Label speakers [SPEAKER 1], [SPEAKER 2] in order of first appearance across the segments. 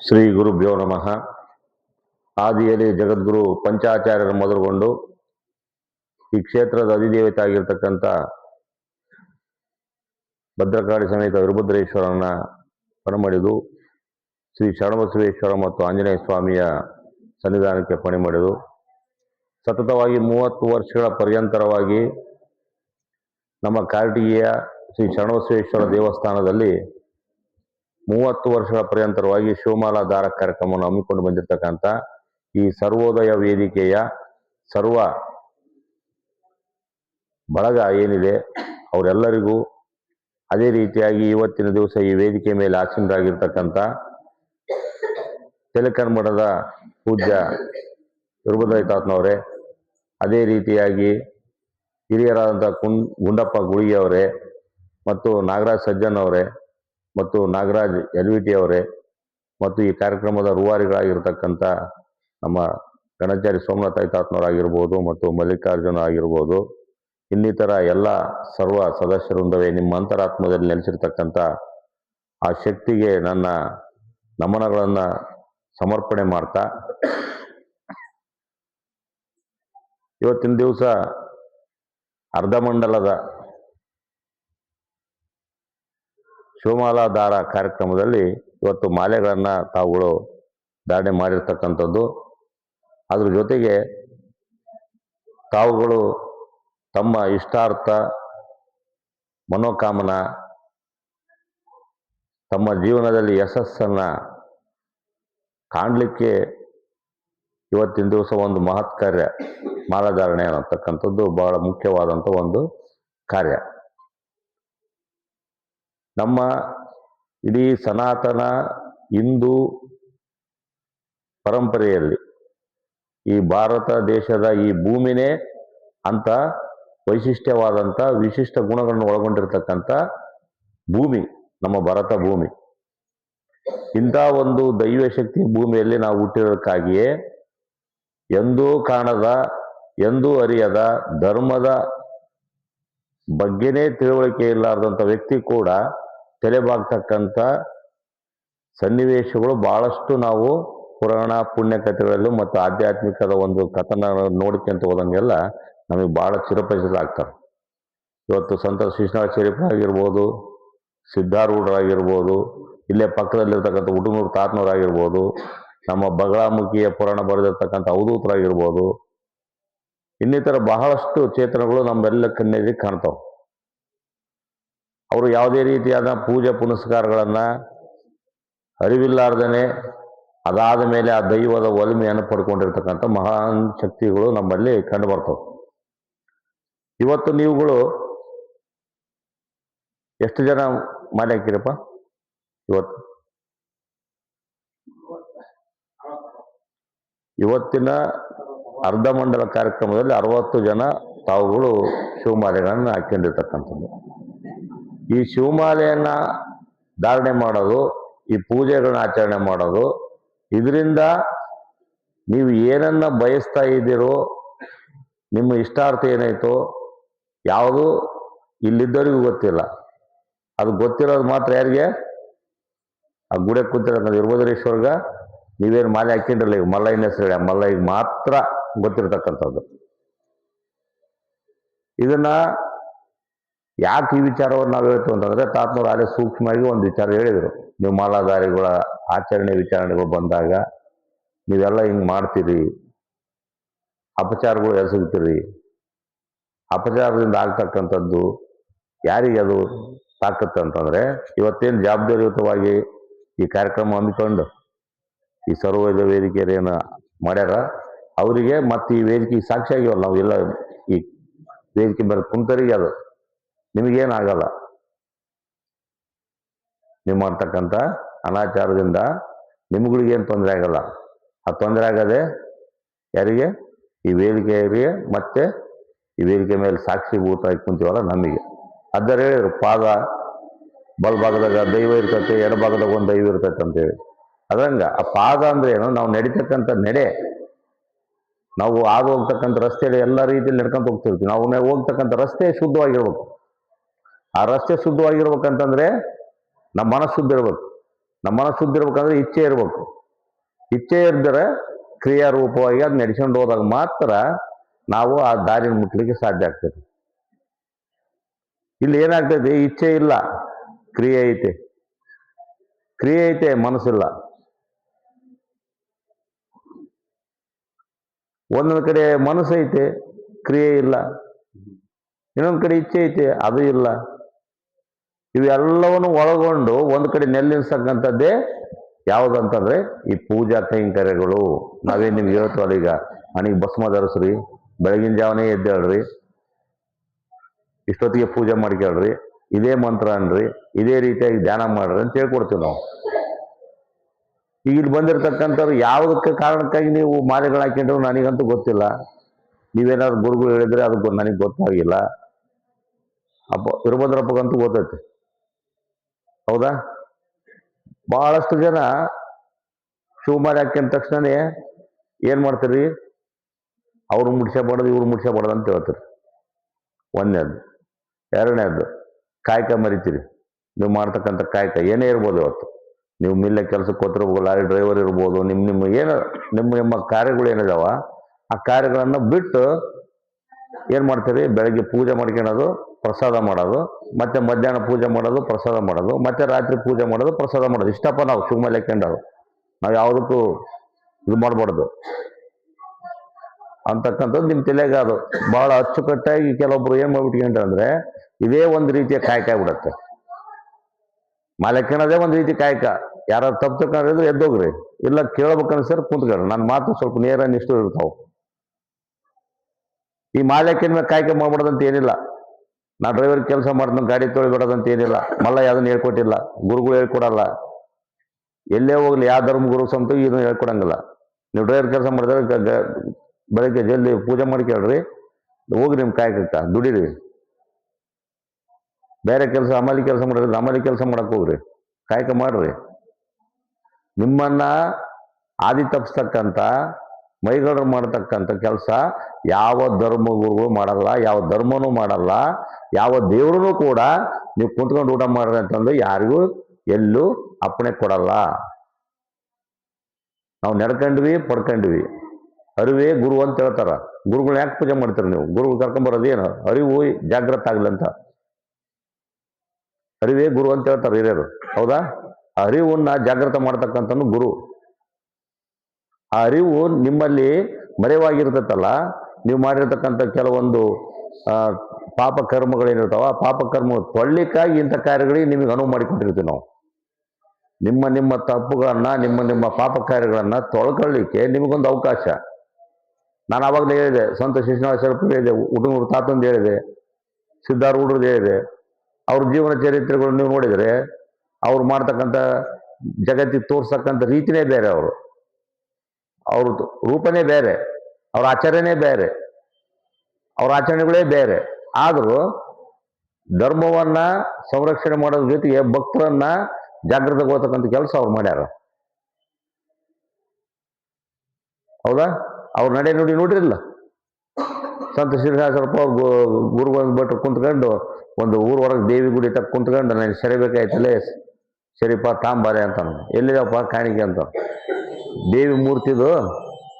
[SPEAKER 1] ಶ್ರೀ ಗುರುಭ್ಯೋ ನಮಃ. ಆದಿಯಲ್ಲಿ ಜಗದ್ಗುರು ಪಂಚಾಚಾರ್ಯರ ಮೊದಲುಗೊಂಡು ಈ ಕ್ಷೇತ್ರದ ಅಧಿದೇವತೆ ಆಗಿರ್ತಕ್ಕಂಥ ಭದ್ರಕಾಳಿ ಸಮೇತ ವೀರಭದ್ರೇಶ್ವರನ ಪಣಮಡಿದು ಶ್ರೀ ಶರಣಬಸವೇಶ್ವರ ಮತ್ತು ಆಂಜನೇಯ ಸ್ವಾಮಿಯ ಸನ್ನಿಧಾನಕ್ಕೆ ಪಣಿ ಮಾಡಿದು ಸತತವಾಗಿ ಮೂವತ್ತು ವರ್ಷಗಳ ಪರ್ಯಂತರವಾಗಿ ನಮ್ಮ ಕಾರ್ಟಿಗೆಯ ಶ್ರೀ ಶರಣಬಸವೇಶ್ವರ ದೇವಸ್ಥಾನದಲ್ಲಿ ಮೂವತ್ತು ವರ್ಷಗಳ ಪರ್ಯಂತರವಾಗಿ ಶಿವಮಾಲಾ ದಾರ ಕಾರ್ಯಕ್ರಮವನ್ನು ಹಮ್ಮಿಕೊಂಡು ಬಂದಿರತಕ್ಕಂಥ ಈ ಸರ್ವೋದಯ ವೇದಿಕೆಯ ಸರ್ವ ಬಳಗ ಏನಿದೆ, ಅವರೆಲ್ಲರಿಗೂ ಅದೇ ರೀತಿಯಾಗಿ ಇವತ್ತಿನ ದಿವಸ ಈ ವೇದಿಕೆ ಮೇಲೆ ಆಸೀನರಾಗಿರ್ತಕ್ಕಂಥ ತೆಲಕನ್ಮಠದ ಪೂಜ್ಯ ತಾತ್ನವರೇ, ಅದೇ ರೀತಿಯಾಗಿ ಹಿರಿಯರಾದಂಥ ಕುಂ, ಗುಂಡಪ್ಪ ಗುಳಿಗೆ ಅವರೇ ಮತ್ತು ನಾಗರಾಜ್ ಸಜ್ಜನ್ ಅವರೇ ಮತ್ತು ನಾಗರಾಜ್ ಎಲ್ ವಿ ಟಿ ಅವರೇ ಮತ್ತು ಈ ಕಾರ್ಯಕ್ರಮದ ರೂವಾರಿಗಳಾಗಿರ್ತಕ್ಕಂಥ ನಮ್ಮ ಗಣಚಾರಿ ಸೋಮನಾಥ್ ಐತಾತ್ನವರಾಗಿರ್ಬೋದು ಮತ್ತು ಮಲ್ಲಿಕಾರ್ಜುನ ಆಗಿರ್ಬೋದು, ಇನ್ನಿತರ ಎಲ್ಲ ಸರ್ವ ಸದಸ್ಯರೊಂದವೇ ನಿಮ್ಮ ಅಂತರಾತ್ಮದಲ್ಲಿ ನೆಲೆಸಿರ್ತಕ್ಕಂಥ ಆ ಶಕ್ತಿಗೆ ನನ್ನ ನಮನಗಳನ್ನು ಸಮರ್ಪಣೆ ಮಾಡ್ತಾ, ಇವತ್ತಿನ ದಿವಸ ಅರ್ಧಮಂಡಲದ ಶಿವಮಾಲಾ ದಾರ ಕಾರ್ಯಕ್ರಮದಲ್ಲಿ ಇವತ್ತು ಮಾಲೆಗಳನ್ನು ತಾವುಗಳು ಧಾರಣೆ ಮಾಡಿರ್ತಕ್ಕಂಥದ್ದು. ಅದ್ರ ಜೊತೆಗೆ ತಾವುಗಳು ತಮ್ಮ ಇಷ್ಟಾರ್ಥ ಮನೋಕಾಮನ, ತಮ್ಮ ಜೀವನದಲ್ಲಿ ಯಶಸ್ಸನ್ನು ಕಾಣಲಿಕ್ಕೆ ಇವತ್ತಿನ ದಿವಸ ಒಂದು ಮಹತ್ ಕಾರ್ಯ ಮಾಲಾಧಾರಣೆ ಅನ್ನತಕ್ಕಂಥದ್ದು ಬಹಳ ಮುಖ್ಯವಾದಂಥ ಒಂದು ಕಾರ್ಯ. ನಮ್ಮ ಇಡೀ ಸನಾತನ ಹಿಂದೂ ಪರಂಪರೆಯಲ್ಲಿ ಈ ಭಾರತ ದೇಶದ ಈ ಭೂಮಿನೇ ಅಂತ ವೈಶಿಷ್ಟ್ಯವಾದಂಥ ವಿಶಿಷ್ಟ ಗುಣಗಳನ್ನು ಒಳಗೊಂಡಿರ್ತಕ್ಕಂಥ ಭೂಮಿ, ನಮ್ಮ ಭಾರತ ಭೂಮಿ. ಇಂಥ ಒಂದು ದೈವ ಶಕ್ತಿ ಭೂಮಿಯಲ್ಲಿ ನಾವು ಹುಟ್ಟಿರೋದಕ್ಕಾಗಿಯೇ ಎಂದೂ ಕಾಣದ, ಎಂದೂ ಅರಿಯದ, ಧರ್ಮದ ಬಗ್ಗೆನೇ ತಿಳುವಳಿಕೆ ಇಲ್ಲಾರ್ದಂಥ ವ್ಯಕ್ತಿ ಕೂಡ ತಲೆಬಾಗ್ತಕ್ಕಂಥ ಸನ್ನಿವೇಶಗಳು ಬಹಳಷ್ಟು ನಾವು ಪುರಾಣ ಪುಣ್ಯಕಥೆಗಳಲ್ಲೂ ಮತ್ತು ಆಧ್ಯಾತ್ಮಿಕದ ಒಂದು ಕಥನ ನೋಡ್ಕೊಂತ ಹೋದಂಗೆಲ್ಲ ನಮಗೆ ಭಾಳ ಚಿರಪರಿಚಿತ ಆಗ್ತಾರೆ ಇವತ್ತು ಸಂತ ಶಿಶುನಾಥ ಶರೀಫ್ ಆಗಿರ್ಬೋದು, ಸಿದ್ಧಾರೂಢರಾಗಿರ್ಬೋದು, ಇಲ್ಲೇ ಪಕ್ಕದಲ್ಲಿರ್ತಕ್ಕಂಥ ಉಡುನೂರು ತಾತ್ನೂರಾಗಿರ್ಬೋದು ನಮ್ಮ ಬಗಳಾಮುಖಿಯ ಪುರಾಣ ಬರೆದಿರ್ತಕ್ಕಂಥ ಅವಧೂತರಾಗಿರ್ಬೋದು ಇನ್ನಿತರ ಬಹಳಷ್ಟು ಚೇತನಗಳು ನಮ್ಮೆಲ್ಲ ಕಣ್ಣೆದಿ ಕಾಣ್ತಾವೆ. ಅವರು ಯಾವುದೇ ರೀತಿಯಾದ ಪೂಜೆ ಪುನಸ್ಕಾರಗಳನ್ನು ಅರಿವಿಲ್ಲಾರ್ದೇ ಅದಾದ ಮೇಲೆ ಆ ದೈವದ ಒಲಿಮೆಯನ್ನು ಪಡ್ಕೊಂಡಿರ್ತಕ್ಕಂಥ ಮಹಾನ್ ಶಕ್ತಿಗಳು ನಮ್ಮಲ್ಲಿ ಕಂಡು ಬರ್ತವೆ. ಇವತ್ತು ನೀವುಗಳು ಎಷ್ಟು ಜನ ಮಾಲೆ ಹಾಕಿರಪ್ಪ ಇವತ್ತು? ಇವತ್ತಿನ ಅರ್ಧಮಂಡಲ ಕಾರ್ಯಕ್ರಮದಲ್ಲಿ ಅರವತ್ತು ಜನ ತಾವುಗಳು ಶಿವಮಾಲೆಗಳನ್ನು ಹಾಕೊಂಡಿರ್ತಕ್ಕಂಥದ್ದು ಈ ಶಿವಮಾಲೆಯನ್ನ ಧಾರಣೆ ಮಾಡೋದು, ಈ ಪೂಜೆಗಳನ್ನ ಆಚರಣೆ ಮಾಡೋದು, ಇದರಿಂದ ನೀವು ಏನನ್ನ ಬಯಸ್ತಾ ಇದ್ದೀರೋ, ನಿಮ್ಮ ಇಷ್ಟಾರ್ಥ ಏನಾಯ್ತು, ಯಾವುದು ಇಲ್ಲಿದ್ದವರಿಗೂ ಗೊತ್ತಿಲ್ಲ. ಅದು ಗೊತ್ತಿರೋದು ಮಾತ್ರ ಯಾರಿಗೆ? ಆ ಗುಡೆ ಕೂತಿರೋ ವೀರಭದ್ರೇಶ್ವರ್ಗ ನೀವೇನು ಮಾಲೆ ಹಾಕಿಂಡ್ರಲ್ಲ ಈಗ ಮಲ್ಲಯ್ಯನ ಹೆಸರು ಮಲ್ಲಯ್ಯಗೆ ಮಾತ್ರ ಗೊತ್ತಿರ್ತಕ್ಕಂಥದ್ದು. ಇದನ್ನ ಯಾಕೆ ಈ ವಿಚಾರವನ್ನು ನಾವು ಹೇಳ್ತೀವಿ ಅಂತಂದ್ರೆ ತಾತ್ನವ್ರು ಆಲೇ ಸೂಕ್ಷ್ಮವಾಗಿ ಒಂದು ವಿಚಾರ ಹೇಳಿದರು. ನೀವು ಮಾಲಾಧಾರಿಗಳ ಆಚರಣೆ ವಿಚಾರಣೆಗಳು ಬಂದಾಗ ನೀವೆಲ್ಲ ಹಿಂಗೆ ಮಾಡ್ತೀರಿ, ಅಪಚಾರಗಳು ಎಸಗ್ತೀರಿ ಅಪಚಾರದಿಂದ ಆಗ್ತಕ್ಕಂಥದ್ದು ಯಾರಿಗೆ ಅದು ತಾಕತ್ತು ಅಂತಂದರೆ ಇವತ್ತೇನು ಜವಾಬ್ದಾರಿಯುತವಾಗಿ ಈ ಕಾರ್ಯಕ್ರಮ ಹಮ್ಮಿಕೊಂಡು ಈ ಸರ್ವೈದ ವೇದಿಕೆಯನ್ನು ಏನು ಮಾಡ್ಯಾರ, ಅವರಿಗೆ ಮತ್ತು ಈ ವೇದಿಕೆಗೆ ಸಾಕ್ಷಿ ಆಗಿವಲ್ಲ ನಾವು ಎಲ್ಲ ಈ ವೇದಿಕೆ ಮೇಲೆ ಕುಂತರಿಗೆ ಅದು ನಿಮಗೇನಾಗಲ್ಲ. ನೀವು ಮಾಡ್ತಕ್ಕಂಥ ಅನಾಚಾರದಿಂದ ನಿಮ್ಗಳಿಗೇನು ತೊಂದರೆ ಆಗಲ್ಲ. ಆ ತೊಂದರೆ ಆಗದೆ ಯಾರಿಗೆ? ಈ ವೇದಿಕೆಯವರಿಗೆ ಮತ್ತೆ ಈ ವೇದಿಕೆ ಮೇಲೆ ಸಾಕ್ಷಿಭೂತವಾಗಿ ಕುಂತೀವಲ್ಲ ನಮಗೆ. ಅದರ ಹೇಳಿದ್ರು, ಪಾದ ಬಲಭಾಗದಾಗ ದೈವ ಇರ್ತೈತೆ ಎಡಭಾಗದಾಗ ಒಂದು ದೈವ ಇರ್ತೈತೆ ಅಂತೇಳಿ ಅದಂಗ ಆ ಪಾದ ಅಂದ್ರೆ ಏನು? ನಾವು ನಡೀತಕ್ಕಂಥ ನಡೆ. ನಾವು ಆಗ ಹೋಗ್ತಕ್ಕಂಥ ರಸ್ತೆಯಲ್ಲಿ ಎಲ್ಲ ರೀತಿಯಲ್ಲಿ ನಡ್ಕೊಂತ ಹೋಗ್ತಿರ್ತೀವಿ. ನಾವು ಹೋಗ್ತಕ್ಕಂಥ ರಸ್ತೆ ಶುದ್ಧವಾಗಿರ್ಬೇಕು. ಆ ರಸ್ತೆ ಶುದ್ಧವಾಗಿರ್ಬೇಕಂತಂದ್ರೆ ನಮ್ಮ ಮನಸ್ಸು ಶುದ್ಧ ಇರಬೇಕು. ನಮ್ಮ ಮನಸ್ಸು ಶುದ್ಧ ಇರ್ಬೇಕಂದ್ರೆ ಇಚ್ಛೆ ಇರಬೇಕು. ಇಚ್ಛೆ ಇದ್ದರೆ ಕ್ರಿಯಾರೂಪವಾಗಿ ಅದು ನಡೆಸ್ಕೊಂಡು ಹೋದಾಗ ಮಾತ್ರ ನಾವು ಆ ದಾರಿನ ಮುಟ್ಲಿಕ್ಕೆ ಸಾಧ್ಯ ಆಗ್ತದೆ. ಇಲ್ಲಿ ಏನಾಗ್ತದೆ? ಇಚ್ಛೆ ಇಲ್ಲ, ಕ್ರಿಯೆ ಐತೆ. ಕ್ರಿಯೆ ಐತೆ, ಮನಸ್ಸಿಲ್ಲ. ಒಂದೊಂದು ಕಡೆ ಮನಸ್ಸೈತೆ ಕ್ರಿಯೆ ಇಲ್ಲ. ಇನ್ನೊಂದು ಕಡೆ ಇಚ್ಛೆ ಐತೆ, ಅದು ಇಲ್ಲ. ಇವೆಲ್ಲವನ್ನು ಒಳಗೊಂಡು ಒಂದು ಕಡೆ ನೆಲ್ಲಿಸಕ್ಕಂಥದ್ದೇ ಯಾವುದಂತಂದ್ರೆ ಈ ಪೂಜಾ ಕೈಂಕರ್ಯಗಳು. ನಾವೇನು ನಿಮ್ಗೆ ಹೇಳ್ತೀವಲ್ಲ ಈಗ, ಮನೆಗೆ ಭಸ್ಮ ಧರಿಸ್ರಿ, ಬೆಳಗಿನ ಜಾವನೇ ಎದ್ದೇಳ್ರಿ ಇಷ್ಟೊತ್ತಿಗೆ ಪೂಜೆ ಮಾಡ್ಕೇಳ್ರಿ ಇದೇ ಮಂತ್ರ ಅನ್ರಿ, ಇದೇ ರೀತಿಯಾಗಿ ಧ್ಯಾನ ಮಾಡ್ರಿ ಅಂತ ಹೇಳ್ಕೊಡ್ತೀವಿ ನಾವು. ಈಗ ಇಲ್ಲಿ ಬಂದಿರತಕ್ಕಂಥವ್ರು ಯಾವುದಕ್ಕೆ ಕಾರಣಕ್ಕಾಗಿ ನೀವು ಮಾಲೆಗಳು ಹಾಕೊಂಡ್ರು ನನಗಂತೂ ಗೊತ್ತಿಲ್ಲ. ನೀವೇನಾದ್ರು ಗುರುಗಳು ಹೇಳಿದ್ರೆ ಅದು ನನಗೆ ಗೊತ್ತಾಗಿಲ್ಲ. ಅಪ್ಪ, ವೀರಭದ್ರಪ್ಪಗಂತೂ ಗೊತ್ತೈತೆ. ಹೌದಾ? ಬಹಳಷ್ಟು ಜನ ಶಿವಮಾರಿ ಹಾಕಿದ ತಕ್ಷಣನೇ ಏನು ಮಾಡ್ತೀರಿ? ಅವ್ರು ಮುಡ್ಸಬಾರ್ದು ಇವ್ರು ಮುಡ್ಸಬಾರ್ದು ಅಂತ ಹೇಳ್ತೀರಿ. ಒಂದನೇದು. ಎರಡನೇದು, ಕಾಯಕ ಮರಿತೀರಿ. ನೀವು ಮಾಡ್ತಕ್ಕಂಥ ಕಾಯಕ ಏನೇ ಇರ್ಬೋದು ಇವತ್ತು. ನೀವು ಮಿಲ್ಲ ಕೆಲಸಕ್ಕೆ ಹೋತಿರ್ಬೋದು ಲಾರಿ ಡ್ರೈವರ್ ಇರ್ಬೋದು ನಿಮ್ಮ ನಿಮ್ಮ ಏನು, ನಿಮ್ಮ ನಿಮ್ಮ ಕಾರ್ಯಗಳು ಏನಿದಾವ, ಆ ಕಾರ್ಯಗಳನ್ನು ಬಿಟ್ಟು ಏನು ಮಾಡ್ತೀರಿ? ಬೆಳಗ್ಗೆ ಪೂಜೆ ಮಾಡ್ಕೊಳೋದು ಪ್ರಸಾದ ಮಾಡೋದು, ಮತ್ತೆ ಮಧ್ಯಾಹ್ನ ಪೂಜೆ ಮಾಡೋದು, ಪ್ರಸಾದ ಮಾಡೋದು, ಮತ್ತೆ ರಾತ್ರಿ ಪೂಜೆ ಮಾಡೋದು, ಪ್ರಸಾದ ಮಾಡೋದು. ಇಷ್ಟಪ್ಪ ನಾವು ಶಿವಮಲೆ ಹಾಕೊಂಡವು ನಾವು ಯಾವುದಕ್ಕೂ ಇದು ಮಾಡಬಾರ್ದು. ಅಂತಕ್ಕಂಥದ್ದು ನಿಮ್ಮ ತಲೆಗೆ ಅದು. ಭಾಳ ಅಚ್ಚುಕಟ್ಟಾಗಿ ಕೆಲವೊಬ್ರು ಏನು ಮಾಡ್ಬಿಟ್ಕೊಂಡ್ರೆ ಅಂದ್ರೆ ಇದೇ ಒಂದು ರೀತಿಯ ಕಾಯಕ ಆಗ್ಬಿಡತ್ತೆ. ಮಾಲಕ್ಕಿನದೇ ಒಂದು ರೀತಿ ಕಾಯಕ. ಯಾರು ತಪ್ಪು ತಗೊಂಡ್ರೆ ಎದ್ದೋಗ್ರಿ ಇಲ್ಲ ಕೇಳ್ಬೇಕನ್ಸರ್ ಕುಂತ್ಕೊಳ್ರಿ ನನ್ನ ಮಾತು ಸ್ವಲ್ಪ ನೇರ ನಿಷ್ಠು ಇರ್ತಾವ ಈ ಮಾಲಕಿನ ಮೇಲೆ ಕಾಯಕ ಮಾಡ್ಬಿಡೋದಂತ ಏನಿಲ್ಲ. ನಾ ಡ್ರೈವರ್ ಕೆಲಸ ಮಾಡ್ತೀನಿ, ಗಾಡಿ ತೊಳಿಬಿಡೋದಂತ ಏನಿಲ್ಲ. ಮಲ್ಲ ಯಾವ್ದನ್ನು ಹೇಳ್ಕೊಟ್ಟಿಲ್ಲ. ಗುರುಗಳು ಹೇಳ್ಕೊಡಲ್ಲ. ಎಲ್ಲೇ ಹೋಗ್ಲಿ, ಯಾವ ಧರ್ಮ ಗುರು ಸಂತ ಇದನ್ನು ಹೇಳ್ಕೊಡಂಗಿಲ್ಲ. ನೀವು ಡ್ರೈವರ್ ಕೆಲಸ ಮಾಡಿದ್ರೆ ಬೆಳಗ್ಗೆ ಜಲ್ದಿ ಪೂಜೆ ಮಾಡ್ಕೊಳ್ರಿ ಹೋಗ್ರಿ ನಿಮ್ಮ ಕಾಯಕಕ್ಕ, ದುಡೀರಿ. ಬೇರೆ ಕೆಲಸ, ಅಮಲಿ ಕೆಲಸ ಮಾಡಿದ್ರೆ ಅಮಲಿ ಕೆಲಸ ಮಾಡಕ್ಕೆ ಹೋಗ್ರಿ. ಕಾಯಕ ಮಾಡ್ರಿ. ನಿಮ್ಮನ್ನ ಆದಿ ತಪ್ಪಿಸ್ತಕ್ಕಂಥ ಮೈಗಡರು ಮಾಡತಕ್ಕಂಥ ಕೆಲಸ ಯಾವ ಧರ್ಮಗುರುಗಳು ಮಾಡಲ್ಲ, ಯಾವ ಧರ್ಮನೂ ಮಾಡಲ್ಲ, ಯಾವ ದೇವ್ರೂ ಕೂಡ ನೀವು ಕುಂತ್ಕೊಂಡು ಊಟ ಮಾಡ್ರಿ ಅಂತಂದು ಯಾರಿಗೂ ಎಲ್ಲೂ ಅಪ್ಪಣೆ ಕೊಡಲ್ಲ. ನಾವು ನಡ್ಕೊಂಡ್ವಿ, ಪಡ್ಕೊಂಡ್ವಿ. ಅರಿವೇ ಗುರು ಅಂತ ಹೇಳ್ತಾರ. ಗುರುಗಳನ್ನ ಯಾಕೆ ಪೂಜೆ ಮಾಡ್ತೀರಿ ನೀವು? ಗುರುಗಳು ಏನು? ಅರಿವು ಆಗ್ಲಿ ಅಂತ. ಅರಿವೇ ಗುರು ಅಂತ ಹೇಳ್ತಾರೆ ಹಿರಿಯರು. ಹೌದಾ? ಅರಿವನ್ನ ಜಾಗೃತ ಮಾಡ್ತಕ್ಕಂಥನು ಗುರು. ಆ ಅರಿವು ನಿಮ್ಮಲ್ಲಿ ಮರೆವಾಗಿರ್ತೈತಲ್ಲ? ನೀವು ಮಾಡಿರ್ತಕ್ಕಂಥ ಕೆಲವೊಂದು ಪಾಪ ಕರ್ಮಗಳೇನಿರ್ತಾವ ಆ ಪಾಪ ಕರ್ಮ ತೊಳ್ಲಿಕ್ಕಾಗಿ ಇಂಥ ಕಾರ್ಯಗಳಿಗೆ ನಿಮಗೆ ಅನುವು ಮಾಡಿಕೊಟ್ಟಿರ್ತೀವಿ ನಾವು. ನಿಮ್ಮ ನಿಮ್ಮ ತಪ್ಪುಗಳನ್ನ, ನಿಮ್ಮ ನಿಮ್ಮ ಪಾಪ ಕಾರ್ಯಗಳನ್ನ ತೊಳ್ಕೊಳ್ಳಿಕ್ಕೆ ನಿಮಗೊಂದು ಅವಕಾಶ. ನಾನು ಆವಾಗಲೇ ಹೇಳಿದೆ ಸ್ವಂತ ಶಿಕ್ಷಣ ಶರಪ್ಪು ಹೇಳಿದೆ, ಹುಡುಗರು ತಾತಂದು ಹೇಳಿದೆ ಸಿದ್ಧಾರ್ ಹುಡುಗರು ಹೇಳಿದೆ, ಅವ್ರ ಜೀವನ ಚರಿತ್ರೆಗಳು ನೀವು ನೋಡಿದರೆ, ಅವ್ರು ಮಾಡ್ತಕ್ಕಂಥ ಜಗತ್ತಿಗೆ ತೋರ್ಸಕ್ಕಂಥ ರೀತಿನೇ ಬೇರೆ ಅವರು. ಅವ್ರದ್ದು ರೂಪನೇ ಬೇರೆ, ಅವ್ರ ಆಚರಣೆ ಬೇರೆ, ಅವ್ರ ಆಚರಣೆಗಳೇ ಬೇರೆ. ಆದರೂ ಧರ್ಮವನ್ನ ಸಂರಕ್ಷಣೆ ಮಾಡೋದ್ರ ಜೊತೆಗೆ ಭಕ್ತರನ್ನ ಜಾಗೃತಗೊಳ್ತಕ್ಕಂಥ ಕೆಲಸ ಅವ್ರು ಮಾಡ್ಯಾರ. ಹೌದಾ? ಅವ್ರ ನಡೆ ನುಡಿ ನೋಡಿರಲಿಲ್ಲ? ಸಂತ ಶ್ರೀನಿವಾಸರಪ್ಪ ಅವ್ರು ಗುರು ಬಿಟ್ಟು ಕುಂತ್ಕೊಂಡು ಒಂದು ಊರ ಹೊರಗೆ ದೇವಿ ಗುಡಿ ತಕ್ಕ ಕುಂತ್ಕೊಂಡು, ನನಗೆ ಸೆರೆ ಬೇಕಾಯ್ತಲ್ಲ ಸರಿಪ್ಪ ತಾಂಬಾರೆ ಅಂತ ಎಲ್ಲಿದಪ್ಪ ಕಾಣಿಕೆ ಅಂತ ದೇವಿ ಮೂರ್ತಿದು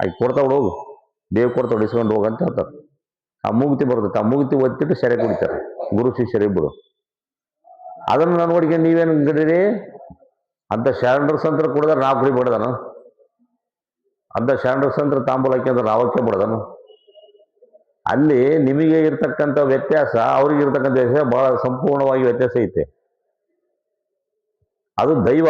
[SPEAKER 1] ಆಕೆ ಕೊಡ್ತಾವಳು ಹೋಗು. ದೇವಿ ಕೊಡ್ತಾವಳು ಇಸ್ಕೊಂಡು ಹೋಗು ಅಂತ ಹೇಳ್ತಾರೆ. ಆ ಮೂಗುತಿ ಬರ್ತೈತೆ ಆ ಮೂಗುತಿ ಒತ್ತಿಟ್ಟು ಸೆರೆ ಕುಡಿತಾರೆ. ಗುರು ಶಿಷ್ಯರಿಬ್ಬರು ಅದನ್ನು ನಾನು ನೋಡ್ಕೊಂಡು ನೀವೇನು ಗಡಿರಿ ಅಂತ ಶರಣರ ಸಂತರ ಕುಡಿದ್ರೆ ನಾವು ಕುಡಿಬಿಡ್ದಾನು ಅಂತ ಶರಣರ ಸಂತರ ತಾಂಬೂಲ ಹಾಕಿದ್ರೆ ನಾವಕ್ಕೆ ಬಿಡ್ದಾನು. ಅಲ್ಲಿ ನಿಮಗೆ ಇರ್ತಕ್ಕಂಥ ವ್ಯತ್ಯಾಸ, ಅವ್ರಿಗೆ ಇರ್ತಕ್ಕಂಥ ವ್ಯತ್ಯಾಸ ಬಹಳ ಸಂಪೂರ್ಣವಾಗಿ ವ್ಯತ್ಯಾಸ ಐತೆ. ಅದು ದೈವ.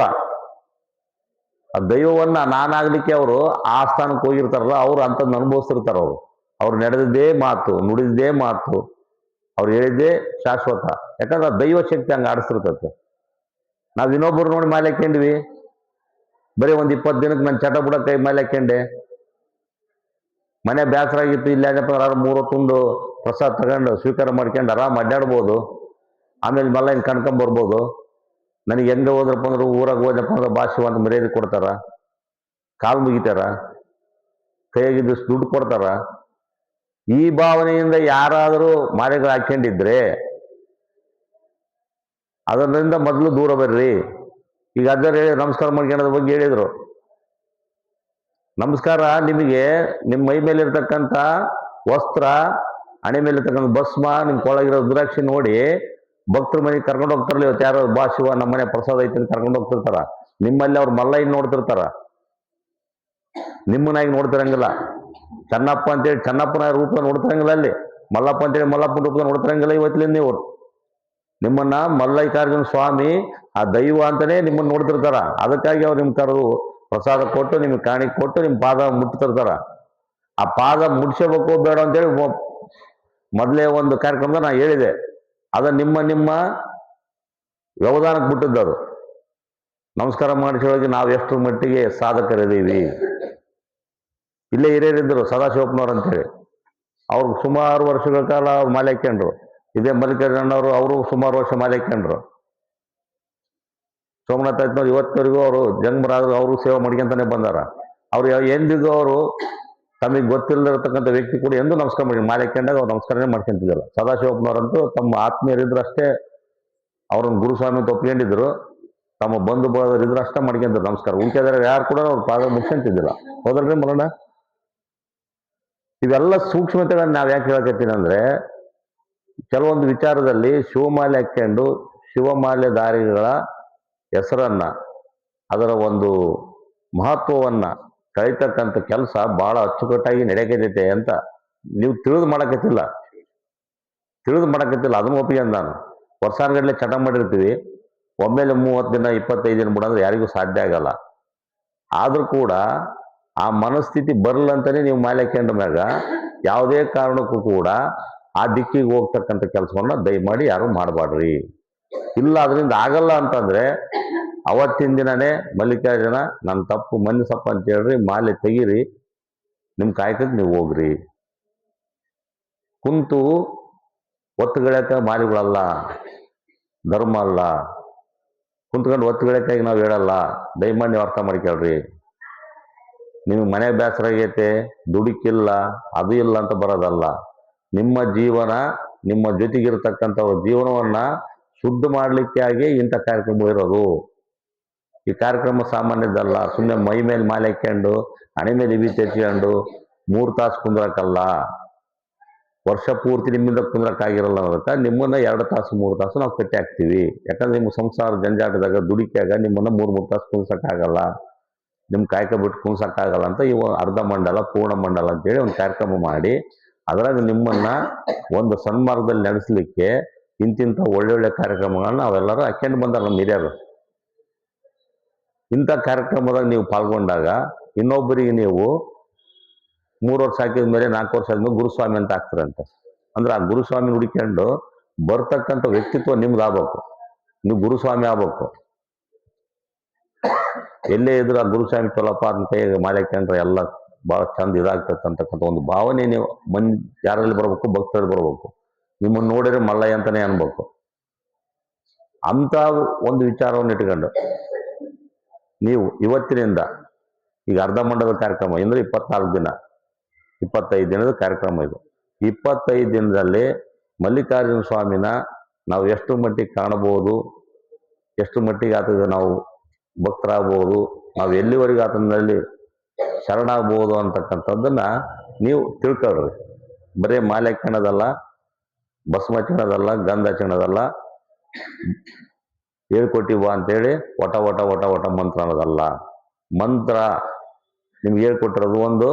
[SPEAKER 1] ಆ ದೈವವನ್ನ ನಾನಾಗ್ಲಿಕ್ಕೆ ಅವರು ಆ ಸ್ಥಾನಕ್ಕೆ ಹೋಗಿರ್ತಾರಲ್ಲ, ಅವರು ಅಂಥದ್ದು ಅನುಭವಿಸ್ತಿರ್ತಾರ ಅವರು. ಅವ್ರು ನಡೆದಿದ್ದೇ ಮಾತು, ನುಡಿದಿದ್ದೇ ಮಾತು, ಅವ್ರು ಹೇಳಿದ್ದೇ ಶಾಶ್ವತ. ಯಾಕಂದ್ರೆ ದೈವ ಶಕ್ತಿ ಹಂಗೆ ಆಡಿಸ್ತಿರ್ತತೆ. ನಾವು ಇನ್ನೊಬ್ಬರು ನೋಡಿ ಮೇಲೆ ಹಾಕ್ಯಂಡ್ವಿ. ಬರೀ ಒಂದು ಇಪ್ಪತ್ತು ದಿನಕ್ಕೆ ನಾನು ಚಟ ಕೈ ಮೇಲೆ ಹಾಕ್ಯಂಡೆ. ಮನೆ ಬೇಸರ ಆಗಿತ್ತು ಇಲ್ಲ ಅಂದ್ರೆ ಮೂರು ತುಂಡು ಪ್ರಸಾದ ತಗೊಂಡು ಸ್ವೀಕಾರ ಮಾಡ್ಕೊಂಡು ಆರಾಮ್ ಅಡ್ಡಾಡ್ಬೋದು. ಆಮೇಲೆ ಮಲ್ಲ ಹಿಂಗೆ ಕಣ್ಕೊಂಬರ್ಬೋದು ನನಗೆ ಹೆಂಗೆ ಹೋದ್ರಪ್ಪ ಅಂದ್ರೆ, ಊರಾಗ ಹೋದಪ್ಪ ಅಂದ್ರೆ ಭಾಷೆ ಅಂತ ಮರ್ಯಾದೆ ಕೊಡ್ತಾರ. ಕಾಲು ಮುಗಿತಾರ. ಕೈಯಾಗಿದ್ದಷ್ಟು ದುಡ್ಡು ಕೊಡ್ತಾರ. ಈ ಭಾವನೆಯಿಂದ ಯಾರಾದರೂ ಮಾರೆಗಳು ಹಾಕ್ಕೊಂಡಿದ್ರೆ, ಅದರಿಂದ ಮೊದಲು ದೂರ ಬರ್ರಿ. ಈಗ ಅದರ ನಮಸ್ಕಾರ ಮಾಡ್ಕೊಳ್ಳೋದ್ರ ಬಗ್ಗೆ ಹೇಳಿದರು. ನಮಸ್ಕಾರ, ನಿಮಗೆ ನಿಮ್ಮ ಮೈ ಮೇಲೆ ಇರ್ತಕ್ಕಂಥ ವಸ್ತ್ರ, ಹಣೆ ಮೇಲೆ ಇರ್ತಕ್ಕಂಥ ಭಸ್ಮ, ನಿಮ್ಮ ಕೊಳಗಿರೋ ದುರಾಕ್ಷಿ ನೋಡಿ ಭಕ್ತರ ಮನೆಗೆ ಕರ್ಕೊಂಡು ಹೋಗ್ತಾರಲ್ಲ ಇವತ್ತು ಯಾರೋ ಬಾ ಶಿವ, ನಮ್ಮ ಮನೆ ಪ್ರಸಾದ ಐತೆ ಅಂತ ಕರ್ಕೊಂಡು ಹೋಗ್ತಿರ್ತಾರ. ನಿಮ್ಮಲ್ಲಿ ಅವ್ರು ಮಲ್ಲಯ್ಯ ನೋಡ್ತಿರ್ತಾರ. ನಿಮ್ಮನಾಗಿ ನೋಡ್ತಿರಂಗಿಲ್ಲ. ಚನ್ನಪ್ಪ ಅಂತೇಳಿ ಚನ್ನಪ್ಪನ ರೂಪ ನೋಡ್ತಿರಂಗಿಲ್ಲ ಅಲ್ಲಿ. ಮಲ್ಲಪ್ಪ ಅಂತೇಳಿ ಮಲ್ಲಪ್ಪನ ರೂಪ ನೋಡ್ತಿರಂಗಿಲ್ಲ ಇವತ್ತಿಲಿಂದ ನೀವು. ನಿಮ್ಮನ್ನ ಮಲ್ಲೈಕಾರ್ಜುನ ಸ್ವಾಮಿ, ಆ ದೈವ ಅಂತಾನೆ ನಿಮ್ಮನ್ನ ನೋಡ್ತಿರ್ತಾರ. ಅದಕ್ಕಾಗಿ ಅವ್ರು ನಿಮ್ ಕರೆದು ಪ್ರಸಾದ ಕೊಟ್ಟು, ನಿಮ್ಗೆ ಕಾಣಿಕೆ ಕೊಟ್ಟು ನಿಮ್ ಪಾದ ಮುಟ್ತಿರ್ತಾರ. ಆ ಪಾದ ಮುಟ್ಸಬೇಕು ಬೇಡ ಅಂತೇಳಿ ಮೊದಲೇ ಒಂದು ಕಾರ್ಯಕ್ರಮದ ನಾ ಹೇಳಿದೆ. ಅದ ನಿಮ್ಮ ನಿಮ್ಮ ವ್ಯವಧಾನಕ್ಕೆ ಬಿಟ್ಟಿದ್ದು ಅದು. ನಮಸ್ಕಾರ ಮಾಡಿಸೋಳಗೆ ನಾವು ಎಷ್ಟು ಮಟ್ಟಿಗೆ ಸಾಧಕರಿದ್ದೀವಿ. ಇಲ್ಲೇ ಹಿರಿಯರಿದ್ದರು ಸದಾಶಿವಪ್ಪನವ್ರು ಅಂತೇಳಿ ಅವ್ರು ಸುಮಾರು ವರ್ಷಗಳ ಕಾಲ ಅವ್ರು ಮಾಲೆ ಹಾಕ್ಯಂಡ್ರು ಇದೇ ಮಲ್ಲಿಕಾರ್ಜುನವರು ಅವರು ಸುಮಾರು ವರ್ಷ ಮಾಲೆ ಹಾಕ್ಯಂಡ್ರು ಸೋಮನಾಥ ಆಯ್ತನವ್ರು ಇವತ್ತವರೆಗೂ ಅವರು ಜನ್ಮರಾದ್ರು ಅವರು ಸೇವೆ ಮಾಡ್ಕೊಂತಾನೆ ಬಂದಾರ. ಅವ್ರು ಎಂದಿಗೂ ಅವರು ತಮಗೆ ಗೊತ್ತಿಲ್ಲದಿರತಕ್ಕಂಥ ವ್ಯಕ್ತಿ ಕೂಡ ಎಂದು ನಮಸ್ಕಾರ ಮಾಡಿ, ಮಾಲೆ ಹಾಕ್ಯಂಡಾಗ ಅವ್ರು ನಮಸ್ಕಾರನೇ ಮಾಡ್ಕೊಂತಿದ್ದಿಲ್ಲ ಸದಾಶಿವಪ್ಪನವರಂತೂ ತಮ್ಮ ಆತ್ಮೀಯರಿದ್ರು ಅಷ್ಟೇ ಅವ್ರನ್ನ ಗುರುಸ್ವಾಮಿ ಒಪ್ಕೊಂಡಿದ್ರು ತಮ್ಮ ಬಂಧು ಬಳಗರಿದ್ರು ಅಷ್ಟೇ ಮಾಡ್ಕೊಂತಾರೆ ನಮಸ್ಕಾರ. ಉಳ್ಕೆದಾರ ಯಾರು ಕೂಡ ಅವ್ರ ಪಾದ ಮುಗಿಸ್ಕೊಂತಿದ್ದಿಲ್ಲ ಹೋದ್ರಿ ಮರಣ? ಇವೆಲ್ಲ ಸೂಕ್ಷ್ಮತೆಗಳನ್ನ ನಾವು ಯಾಕೆ ಹೇಳಕತ್ತೀನಿ ಅಂದ್ರೆ, ಕೆಲವೊಂದು ವಿಚಾರದಲ್ಲಿ ಶಿವಮಾಲೆ ಹಾಕ್ಕೊಂಡು ಶಿವಮಾಲೆಧಾರಿಗಳ ಹೆಸರನ್ನ, ಅದರ ಒಂದು ಮಹತ್ವವನ್ನ ಕಳಿತಕ್ಕಂಥ ಕೆಲಸ ಬಹಳ ಅಚ್ಚುಕಟ್ಟಾಗಿ ನಡೆಯಕೈತೈತೆ ಅಂತ ನೀವು ತಿಳಿದು ಮಾಡಕತ್ತಿಲ್ಲ. ತಿಳಿದು ಮಾಡಕತ್ತಿಲ್ಲ. ಅದನ್ನ ಒಪ್ಪಿಗೆ ನಾನು. ವರ್ಷಾನುಗಟ್ಲೆ ಚಟ ಮಾಡಿರ್ತೀವಿ. ಒಮ್ಮೆಲೆ ಮೂವತ್ತು ದಿನ, ಇಪ್ಪತ್ತೈದು ದಿನ ಬಿಡೋದ್ರೆ ಯಾರಿಗೂ ಸಾಧ್ಯ ಆಗಲ್ಲ. ಆದರೂ ಕೂಡ ಆ ಮನಸ್ಥಿತಿ ಬರಲ್ಲ ಅಂತಾನೆ ನೀವು ಮಾಲೆ ಹಾಕ್ಕೊಂಡ ಮ್ಯಾಗ ಯಾವುದೇ ಕಾರಣಕ್ಕೂ ಕೂಡ ಆ ದಿಕ್ಕಿಗೆ ಹೋಗ್ತಕ್ಕಂಥ ಕೆಲಸವನ್ನು ದಯಮಾಡಿ ಯಾರು ಮಾಡಬಾಡ್ರಿ ಇಲ್ಲ ಅದರಿಂದ ಆಗಲ್ಲ ಅಂತಂದ್ರೆ ಅವತ್ತಿನ ದಿನನೇ ಮಲ್ಲಿಕಾರ್ಜುನ ನನ್ನ ತಪ್ಪು ಮನ್ನಿಸಪ್ಪ ಅಂತ ಹೇಳ್ರಿ, ಮಾಲೆ ತೆಗೀರಿ ನಿಮ್ಮ ಕಾಯ್ಕಕ್ಕೆ ನೀವು ಹೋಗ್ರಿ. ಕುಂತು ಒತ್ತುಗಳಕ ಮಾಲಿಗಳಲ್ಲ, ಧರ್ಮ ಅಲ್ಲ. ಕುಂತ್ಕೊಂಡು ಒತ್ತುಗಳಕ್ಕಾಗಿ ನಾವು ಹೇಳಲ್ಲ ದಯಮಾಡಿ ನೀವು ಅರ್ಥ ಮಾಡ್ಕೊಳ್ರಿ ನಿಮಗೆ ಮನೆ ಬೇಸರ ಆಗೈತೆ, ದುಡುಕಿಲ್ಲ, ಅದು ಇಲ್ಲ ಅಂತ ಬರೋದಲ್ಲ. ನಿಮ್ಮ ಜೀವನ, ನಿಮ್ಮ ಜೊತೆಗಿರ್ತಕ್ಕಂಥ ಜೀವನವನ್ನ ಶುದ್ಧ ಮಾಡಲಿಕ್ಕೆ ಆಗಿ ಇಂಥ ಕಾರ್ಯಕ್ರಮ ಇರೋದು. ಈ ಕಾರ್ಯಕ್ರಮ ಸಾಮಾನ್ಯದಲ್ಲ. ಸುಮ್ಮನೆ ಮೈ ಮೇಲೆ ಮಾಲೆ ಹಾಕ್ಕೊಂಡು ಹಣೆ ಮೇಲೆ ಇವಿ ತೆಚ್ಕೊಂಡು ಮೂರು ತಾಸು ಕುಂದ್ರಕ್ಕಲ್ಲ ವರ್ಷ ಪೂರ್ತಿ ನಿಮ್ಮಿಂದ ಕುಂದ್ರಕ್ಕಾಗಿರಲ್ಲ ಅನ್ನೋದಕ್ಕೆ ನಿಮ್ಮನ್ನ ಎರಡು ತಾಸು, ಮೂರು ತಾಸು ನಾವು ಕಟ್ಟಿ ಹಾಕ್ತೀವಿ. ಯಾಕಂದ್ರೆ ನಿಮ್ಮ ಸಂಸಾರ ಜಂಜಾಟದಾಗ ದುಡಿಕೆಯಾಗ ನಿಮ್ಮನ್ನ ಮೂರು ಮೂರು ತಾಸು ಕುಂದ್ಸಕ್ಕಾಗಲ್ಲ ನಿಮ್ಮ ಕಾಯ್ಕ ಬಿಟ್ಟು ಕುಂದ್ಸಕ್ಕಾಗಲ್ಲ ಅಂತ ಇವ ಅರ್ಧ ಮಂಡಲ, ಪೂರ್ಣ ಮಂಡಲ ಅಂತೇಳಿ ಒಂದು ಕಾರ್ಯಕ್ರಮ ಮಾಡಿ, ಅದರಾಗ ನಿಮ್ಮನ್ನ ಒಂದು ಸನ್ಮಾರ್ಗದಲ್ಲಿ ನಡೆಸಲಿಕ್ಕೆ ಇಂತಿಂಥ ಒಳ್ಳೊಳ್ಳೆ ಕಾರ್ಯಕ್ರಮಗಳನ್ನ ಅವೆಲ್ಲರೂ ಹಾಕ್ಯಂಡು ಬಂದಾರ ನಮ್ಮ ಹಿರಿಯರು. ಇಂಥ ಕಾರ್ಯಕ್ರಮದಾಗ ನೀವು ಪಾಲ್ಗೊಂಡಾಗ ಇನ್ನೊಬ್ಬರಿಗೆ ನೀವು ಮೂರು ವರ್ಷ ಹಾಕಿದ ಮೇಲೆ ನಾಲ್ಕು ವರ್ಷ ಆದ್ಮೇಲೆ ಗುರುಸ್ವಾಮಿ ಅಂತ ಆಗ್ತಾರಂತೆ. ಅಂದ್ರೆ ಆ ಗುರುಸ್ವಾಮಿ ಹುಡುಕೊಂಡು ಬರ್ತಕ್ಕಂಥ ವ್ಯಕ್ತಿತ್ವ ನಿಮ್ದು ಆಗ್ಬೇಕು ನೀವು ಗುರುಸ್ವಾಮಿ ಆಗ್ಬೇಕು. ಎಲ್ಲೇ ಇದ್ರೆ ಆ ಗುರುಸ್ವಾಮಿ ಚಲಪ್ಪ ಅಂತ ಮಾಲೆ ಎಲ್ಲ ಬಹಳ ಚಂದ ಇದಾಗ್ತಕ್ಕಂಥಕ್ಕಂಥ ಒಂದು ಭಾವನೆ ನೀವು ಮನ್ ಯಾರಲ್ಲಿ ಬರ್ಬೇಕು, ಭಕ್ತರಲ್ಲಿ ಬರ್ಬೇಕು. ನಿಮ್ಮನ್ನು ನೋಡಿದ್ರೆ ಮಲ್ಲಯ್ಯ ಅಂತಾನೆ ಅನ್ಬೇಕು. ಅಂತ ಒಂದು ವಿಚಾರವನ್ನು ಇಟ್ಕೊಂಡು ನೀವು ಇವತ್ತಿನಿಂದ ಈಗ ಅರ್ಧ ಮಂಡಲ ಕಾರ್ಯಕ್ರಮ ಅಂದ್ರೆ ಇಪ್ಪತ್ನಾಲ್ಕು ದಿನ, ಇಪ್ಪತ್ತೈದು ದಿನದ ಕಾರ್ಯಕ್ರಮ ಇದು. ಇಪ್ಪತ್ತೈದು ದಿನದಲ್ಲಿ ಮಲ್ಲಿಕಾರ್ಜುನ ಸ್ವಾಮಿನ ನಾವು ಎಷ್ಟು ಮಟ್ಟಿಗೆ ಕಾಣಬಹುದು, ಎಷ್ಟು ಮಟ್ಟಿಗೆ ಆತದ ನಾವು ಭಕ್ತರಾಗಬಹುದು, ನಾವು ಎಲ್ಲಿವರೆಗೂ ಆತನಲ್ಲಿ ಶರಣಾಗಬಹುದು ಅಂತಕ್ಕಂಥದ್ದನ್ನ ನೀವು ತಿಳ್ಕೊಳ್ರಿ. ಬರೀ ಮಾಲೆ ಕಣದಲ್ಲ ಭಸ್ಮ ಹಚ್ಚಣದಲ್ಲ ಗಂಧ ಹಚ್ಚಣದಲ್ಲ ಹೇಳ್ಕೊಟ್ಟಿವ ಅಂತೇಳಿ ಒಟ ಒಟ ಒಟ ಒಟ ಮಂತ್ರ ಅನ್ನೋದಲ್ಲ. ಮಂತ್ರ ನಿಮ್ಗೆ ಹೇಳ್ಕೊಟ್ಟಿರೋದು ಒಂದು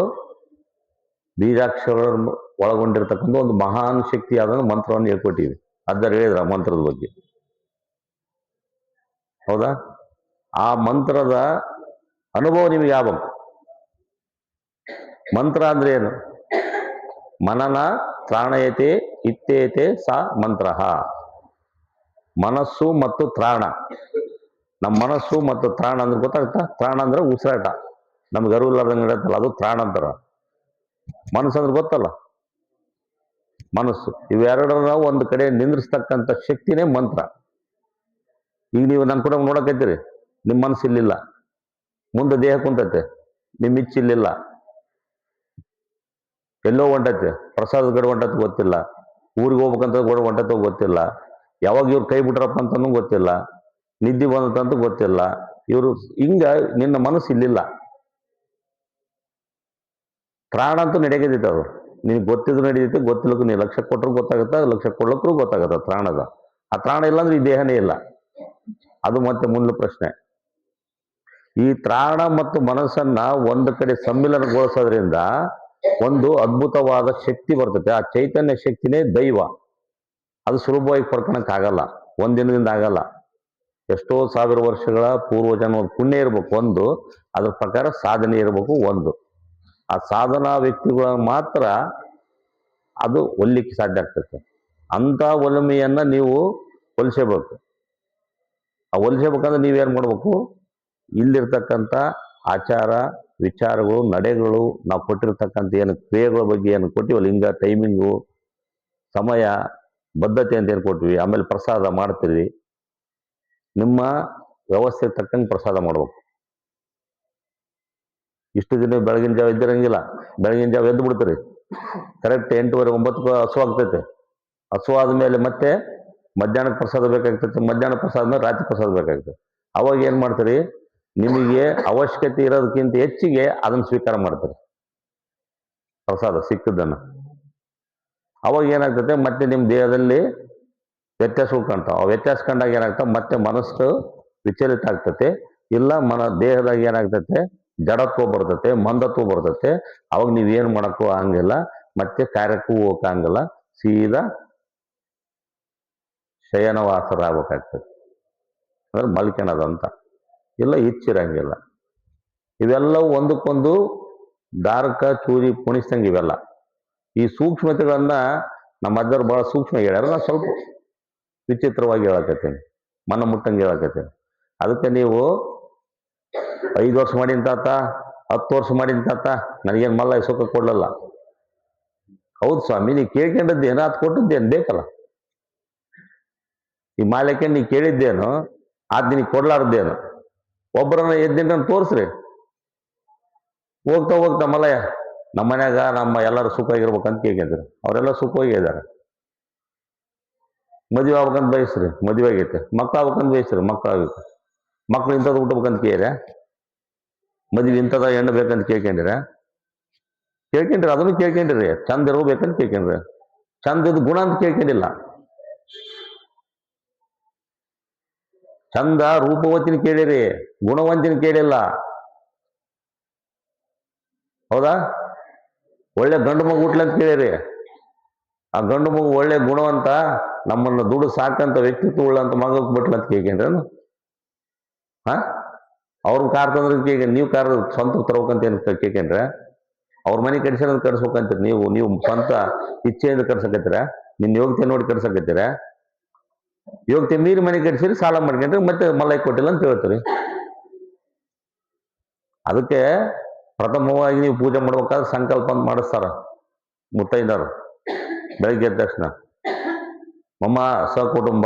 [SPEAKER 1] ಬೀಜಾಕ್ಷರ ಒಳಗೊಂಡಿರ್ತಕ್ಕಂಥ ಒಂದು ಮಹಾನ್ ಶಕ್ತಿ ಆದ ಮಂತ್ರವನ್ನು ಹೇಳ್ಕೊಟ್ಟಿವಿ ಅದರ ಹೇಳಿದ್ರ ಮಂತ್ರದ ಬಗ್ಗೆ. ಹೌದಾ? ಆ ಮಂತ್ರದ ಅನುಭವ ನಿಮಗೆ ಆಗಬೇಕು ಮಂತ್ರ ಅಂದ್ರೆ ಏನು? ಮನನ ತ್ರಾಣಯತೆ ಇತ್ತೇತೆ ಸಾ ಮಂತ್ರ ಮನಸ್ಸು ಮತ್ತು ತ್ರಾಣ. ನಮ್ಮ ಮನಸ್ಸು ಮತ್ತು ತ್ರಾಣ ಅಂದ್ರೆ ಗೊತ್ತಾಗುತ್ತಾ? ತ್ರಾಣ ಅಂದ್ರೆ ಉಸಿರಾಟ. ನಮ್ಗೆ ಅರಿವು ಇಲ್ಲಾರ್ದಂಗೆ ನಡೆಯುತ್ತಲ್ಲ, ಅದು ತ್ರಾಣ ಅಂತಾರ. ಮನಸ್ಸು ಅಂದ್ರೆ ಗೊತ್ತಲ್ಲ? ಮನಸ್ಸು. ಇವೆರಡರ ಒಂದು ಕಡೆ ನಿಂದ್ರಿಸ್ತಕ್ಕಂಥ ಶಕ್ತಿನೇ ಮಂತ್ರ. ಈಗ ನೀವು ನನ್ನ ಕೂಡ ನೋಡಕೈತಿರಿ ನಿಮ್ಮ ಮನಸ್ಸು ಇಲ್ಲಿಲ್ಲ. ಮುಂದೆ ದೇಹ ಕುಂತೈತೆ ನಿಮ್ಮ ಇಚ್ಛಿಲ್ಲ ಎಲ್ಲೋ ಹೊಂಟೈತೆ ಪ್ರಸಾದ ಗಡ ಹೊಂಟತ್ ಗೊತ್ತಿಲ್ಲ. ಊರಿಗೆ ಹೋಗ್ಬೇಕಂತ ಕೂಡ ಹೊಂಟತ್ತೋ ಗೊತ್ತಿಲ್ಲ. ಯಾವಾಗ ಇವ್ರು ಕೈ ಬಿಟ್ರಪ್ಪ ಅಂತನೂ ಗೊತ್ತಿಲ್ಲ, ನಿದ್ದೆ ಬಂದಂತೂ ಗೊತ್ತಿಲ್ಲ. ಇವರು ಹಿಂಗ ನಿನ್ನ ಮನಸ್ಸು ಇಲ್ಲಿಲ್ಲ. ಪ್ರಾಣ ಅಂತೂ ನಡೆಯದಿತ್ತು ಅದು. ನಿನಗೆ ಗೊತ್ತಿದ್ರು ನಡೀತೈತೆ ಗೊತ್ತಿಲ್ಲಕ್ಕೂ ನೀನು ಲಕ್ಷ ಕೊಟ್ಟರು ಗೊತ್ತಾಗುತ್ತೆ, ಲಕ್ಷ ಕೊಡ್ಲಕ್ಕೂ ಗೊತ್ತಾಗುತ್ತೆ ತ್ರಾಣದ ಆ ತ್ರಾಣ ಇಲ್ಲ ಅಂದ್ರೆ ಈ ದೇಹನೇ ಇಲ್ಲ. ಅದು ಮತ್ತೆ ಮುಂದಿನ ಪ್ರಶ್ನೆ. ಈ ತ್ರಾಣ ಮತ್ತು ಮನಸ್ಸನ್ನ ಒಂದು ಕಡೆ ಸಮ್ಮಿಲನಗೊಳಿಸೋದ್ರಿಂದ ಒಂದು ಅದ್ಭುತವಾದ ಶಕ್ತಿ ಬರ್ತದೆ. ಆ ಚೈತನ್ಯ ಶಕ್ತಿನೇ ದೈವ. ಅದು ಸುಲಭವಾಗಿ ಪಡ್ಕೊಳಕ್ಕಾಗಲ್ಲ. ಒಂದಿನದಿಂದ ಆಗಲ್ಲ. ಎಷ್ಟೋ ಸಾವಿರ ವರ್ಷಗಳ ಪೂರ್ವಜನ್ಮ ಪುಣ್ಯ ಇರಬೇಕು ಒಂದು, ಅದ್ರ ಪ್ರಕಾರ ಸಾಧನೆ ಇರಬೇಕು ಒಂದು. ಆ ಸಾಧನಾ ವ್ಯಕ್ತಿಗಳ ಮಾತ್ರ ಅದು ಒಲ್ಲಿಕ್ಕೆ ಸಾಧ್ಯ ಆಗ್ತದೆ ಅಂಥ ಒಲಮೆಯನ್ನ ನೀವು ಹೊಲಿಸಬೇಕು ಆ ಹೊಲಿಸಬೇಕಂದ್ರೆ ನೀವೇನು ಮಾಡಬೇಕು? ಇಲ್ಲಿರ್ತಕ್ಕಂಥ ಆಚಾರ, ವಿಚಾರಗಳು, ನಡೆಗಳು, ನಾವು ಕೊಟ್ಟಿರ್ತಕ್ಕಂಥ ಏನು ಕ್ರಿಯೆಗಳ ಬಗ್ಗೆ ಏನು ಕೊಟ್ಟಿವಲ್ಲ ಹಿಂಗ ಟೈಮಿಂಗು, ಸಮಯ ಬದ್ಧತೆ ಅಂತ ಏನು ಕೊಟ್ವಿ. ಆಮೇಲೆ ಪ್ರಸಾದ ಮಾಡ್ತೀರಿ. ನಿಮ್ಮ ವ್ಯವಸ್ಥೆ ತಕ್ಕಂಗೆ ಪ್ರಸಾದ ಮಾಡ್ಬೇಕು. ಇಷ್ಟು ದಿನ ಬೆಳಗಿನ ಜಾವ ಎದ್ದಿರಂಗಿಲ್ಲ ಬೆಳಗಿನ ಜಾವ ಎದ್ದು ಬಿಡ್ತೀರಿ. ಕರೆಕ್ಟ್ ಎಂಟುವರೆ ಒಂಬತ್ತು ಹಸು ಆಗ್ತೈತೆ. ಹಸು ಆದ್ಮೇಲೆ ಮತ್ತೆ ಮಧ್ಯಾಹ್ನಕ್ಕೆ ಪ್ರಸಾದ ಬೇಕಾಗ್ತೈತೆ. ಮಧ್ಯಾಹ್ನ ಪ್ರಸಾದ ಮೇಲೆ ರಾತ್ರಿ ಪ್ರಸಾದ ಬೇಕಾಗ್ತದೆ ಅವಾಗ ಏನ್ ಮಾಡ್ತೀರಿ? ನಿಮಗೆ ಅವಶ್ಯಕತೆ ಇರೋದಕ್ಕಿಂತ ಹೆಚ್ಚಿಗೆ ಅದನ್ನ ಸ್ವೀಕಾರ ಮಾಡ್ತೀರಿ. ಪ್ರಸಾದ ಸಿಕ್ಕದನ್ನ ಅವಾಗ ಏನಾಗ್ತದೆ ಮತ್ತೆ ನಿಮ್ಮ ದೇಹದಲ್ಲಿ ವ್ಯತ್ಯಾಸಗಳು ಕಾಣ್ತಾವ ಆ ವ್ಯತ್ಯಾಸ ಕಂಡಾಗ ಏನಾಗ್ತಾವ ಮತ್ತೆ ಮನಸ್ಸು ವಿಚಲಿತ ಆಗ್ತತೆ. ಇಲ್ಲ, ಮನ, ದೇಹದಾಗ ಏನಾಗ್ತತೆ? ಜಡತ್ವ ಬರ್ತತೆ, ಮಂದತ್ವ ಬರ್ತತೆ. ಅವಾಗ ನೀವ್ ಏನ್ ಮಾಡಕ್ಕೂ ಹಂಗಿಲ್ಲ ಮತ್ತೆ ಕಾರ್ಯಕ್ಕೂ ಹೋಗಕ್ ಹಂಗಿಲ್ಲ ಸೀದಾ ಶಯನವಾಸರಾಗಬೇಕಾಗ್ತದೆ ಅಂದ್ರೆ ಮಲ್ಕೊಳೋದಂತ ಇಲ್ಲ ಇಚ್ಚಿರಂಗಿಲ್ಲ ಇವೆಲ್ಲವೂ ಒಂದಕ್ಕೊಂದು ದಾರಕ, ಚೂರಿ ಪುಣಿಸ್ದಂಗೆ ಇವೆಲ್ಲ. ಈ ಸೂಕ್ಷ್ಮತೆಗಳನ್ನ ನಮ್ಮ ಅಜ್ಜರು ಬಹಳ ಸೂಕ್ಷ್ಮ ಹೇಳ್ಯಾರ. ನಾ ಸ್ವಲ್ಪ ವಿಚಿತ್ರವಾಗಿ ಹೇಳಕತ್ತೇನೆ. ಮನ ಮುಟ್ಟಂಗೆ ಹೇಳಕತ್ತೀನಿ. ಅದಕ್ಕೆ ನೀವು ಐದು ವರ್ಷ ಮಾಡಿನ ತಾತ, ಹತ್ತು ವರ್ಷ ಮಾಡಿನ ತಾತ, ನನಗೇನು ಮಲ್ಲ ಸುಖ ಕೊಡಲಲ್ಲ. ಹೌದು ಸ್ವಾಮಿ, ನೀ ಕೇಳ್ಕೊಂಡದ್ದೇನು ಅದು ಕೊಟ್ಟದ್ದೇನು ಬೇಕಲ್ಲ. ಈ ಮಾಲಕ್ಕೆ ನೀ ಕೇಳಿದ್ದೇನು ಅದ್ ನಿನಗೆ ಕೊಡ್ಲಾರ್ದೇನು. ಒಬ್ಬರನ್ನ ಎದ್ದಿನ ತೋರಿಸ್ರಿ. ಹೋಗ್ತಾ ಹೋಗ್ತಾ ಮಲಯ ನಮ್ಮ ಮನ್ಯಾಗ ನಮ್ಮ ಎಲ್ಲರೂ ಸುಖವಾಗಿರ್ಬೇಕಂತ ಕೇಳ್ಕೊಂತಾರೆ ಅವರೆಲ್ಲ ಸುಖವಾಗಿ ಇದ್ದಾರೆ. ಮದುವೆ ಆಗ್ಬೇಕಂತ ಬಯಸ್ರಿ, ಮದುವೆ ಆಗೈತೆ. ಮಕ್ಳು ಆಗ್ಬೇಕಂತ ಬಯಸ್ರಿ, ಮಕ್ಳು ಆಗಬೇಕು. ಮಕ್ಳು ಇಂಥದ್ದು ಹುಟ್ಟಬೇಕಂತ ಕೇಳ್ರೆ ಮದುವೆ ಇಂಥದ ಹೆಣ್ಣು ಬೇಕಂತ ಕೇಳ್ಕೊಂಡಿರ ಕೇಳ್ಕೊಂಡ್ರಿ ಅದನ್ನು ಕೇಳ್ಕೊಂಡಿರಿ ಚಂದ ಇರ್ಬೇಕಂತ ಕೇಳ್ಕೊಂಡ್ರಿ ಚಂದ ಇದ್ ಗುಣ ಅಂತ ಕೇಳ್ಕೊಂಡಿಲ್ಲ ಚಂದ ರೂಪವತಿನ ಕೇಳಿರಿ ಗುಣವಂತಿನ ಕೇಳಿಲ್ಲ ಹೌದಾ? ಒಳ್ಳೆ ಗಂಡು ಮಗು ಹುಟ್ಲಂತ ಕೇಳಿರಿ. ಆ ಗಂಡು ಮಗು ಒಳ್ಳೆ ಗುಣವಂತ, ನಮ್ಮನ್ನು ದುಡ್ಡು ಸಾಕಂತ ವ್ಯಕ್ತಿತ್ವ ಉಳ್ಳಂತ ಮಗಕ್ಕೆ ಬಿಟ್ಲಂತ ಕೇಳ್ಕೊಂಡ್ರೇನು? ಹಾ? ಅವ್ರ ಕಾರ್ ತಂದ್ರೆ ಕೇಳಿ ನೀವು ಕಾರ್ ಸ್ವಂತ ತರ್ಬೇಕಂತ ಏನು ಕೇಳ್ಕೊಂಡ್ರೆ? ಅವ್ರ ಮನೆ ಕಡಿಸೋದ್ ಕಡಿಸ್ಬೇಕಂತೀರಿ ನೀವು ನೀವು ಸ್ವಂತ ಇಚ್ಛೆಯಿಂದ ಕಡ್ಸಕತ್ತೀರ ನಿನ್ನ ಯೋಗ್ಯತೆ ನೋಡಿ ಕಡ್ಸಕತ್ತೀರ ಯೋಗ್ಯತೆ ಮೀರಿ ಮನೆ ಕಟ್ಸಿರಿ ಸಾಲ ಮಾಡ್ಕೊಂಡ್ರೆ ಮತ್ತೆ ಮಲ್ಲೈ ಕೊಟ್ಟಿಲ್ಲ ಅಂತ ಹೇಳ್ತೀರಿ. ಅದಕ್ಕೆ ಪ್ರಥಮವಾಗಿ ನೀವು ಪೂಜೆ ಮಾಡ್ಬೇಕಾದ್ರೆ ಸಂಕಲ್ಪ ಅಂತ ಮಾಡಿಸ್ತಾರ ಮುತ್ತೈದರು ಬೆಳಗ್ಗೆ ಎದ್ದ ತಕ್ಷಣ. ಮಮ್ಮ, ಸಕುಟುಂಬ,